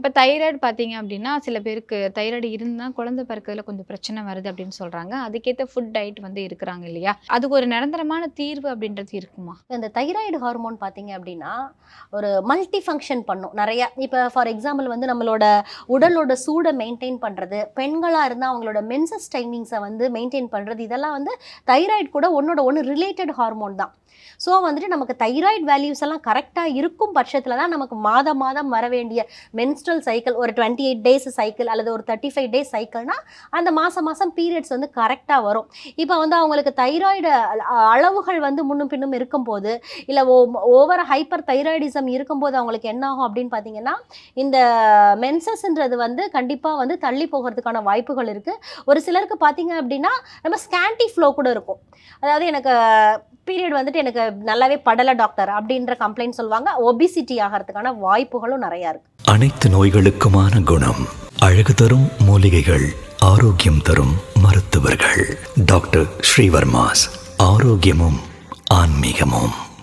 இப்போ தைராய்டு பார்த்தீங்க அப்படின்னா சில பேருக்கு தைராய்டு இருந்தால் குழந்தை பிறக்கிறதுல கொஞ்சம் பிரச்சனை வருது அப்படின்னு சொல்கிறாங்க அதுக்கேற்ற ஃபுட் டயட் வந்து இருக்கிறாங்க இல்லையா? அதுக்கு ஒரு நிரந்தரமான தீர்வு அப்படின்றது இருக்குமா? இந்த தைராய்டு ஹார்மோன் பார்த்தீங்க அப்படின்னா ஒரு மல்டி ஃபங்க்ஷன் பண்ணும். நிறையா இப்போ ஃபார் எக்ஸாம்பிள் வந்து நம்மளோட உடலோட சூடை மெயின்டைன் பண்ணுறது பெண்களாக இருந்தால் அவங்களோட மென்சஸ் டைமிங்ஸை வந்து மெயின்டைன் பண்ணுறது இதெல்லாம் வந்து தைராய்டு கூட ஒன்னோட ஒன்று ரிலேட்டட் ஹார்மோன் தான். ஸோ வந்துட்டு நமக்கு தைராய்டு வேல்யூஸ் எல்லாம் கரெக்டாக இருக்கும் பட்சத்தில் தான் நமக்கு மாதம் மாதம் வர வேண்டிய மென்ஸ்ட்ரல் சைக்கிள் ஒரு டுவெண்ட்டி எயிட் டேஸ் சைக்கிள் அல்லது ஒரு தேர்ட்டி ஃபைவ் டேஸ் சைக்கிள்னா அந்த மாதம் மாதம் பீரியட்ஸ் வந்து கரெக்டாக வரும். இப்போ வந்து அவங்களுக்கு தைராய்டு அளவுகள் வந்து முன்னும் பின்னும் இருக்கும்போது இல்லை ஓ ஓவர் ஹைப்பர் தைராய்டிசம் இருக்கும்போது அவங்களுக்கு என்ன ஆகும் அப்படின்னு பார்த்தீங்கன்னா இந்த மென்சஸ்ன்றது வந்து கண்டிப்பாக வந்து தள்ளி போகிறதுக்கான வாய்ப்புகள் இருக்குது ஒரு சிலருக்கு பார்த்தீங்க அப்படின்னா நம்ம ஸ்கேண்டி ஃப்ளோ கூட இருக்கும். அதாவது எனக்கு பீரியட் வந்துட்டு எனக்கு நல்லாவே படலை டாக்டர் அப்படின்ற கம்ப்ளைண்ட் சொல்லுவாங்க. ஒபிசிட்டி ஆகிறதுக்கான வாய்ப்புகளும் நிறையா இருக்கு. அனைத்து நோய்களுக்குமான குணம் அழகு தரும் மூலிகைகள் ஆரோக்கியம் தரும் மருத்துவர்கள். டாக்டர் ஸ்ரீவர்மாஸ் ஆரோக்கியமும் ஆன்மீகமும்.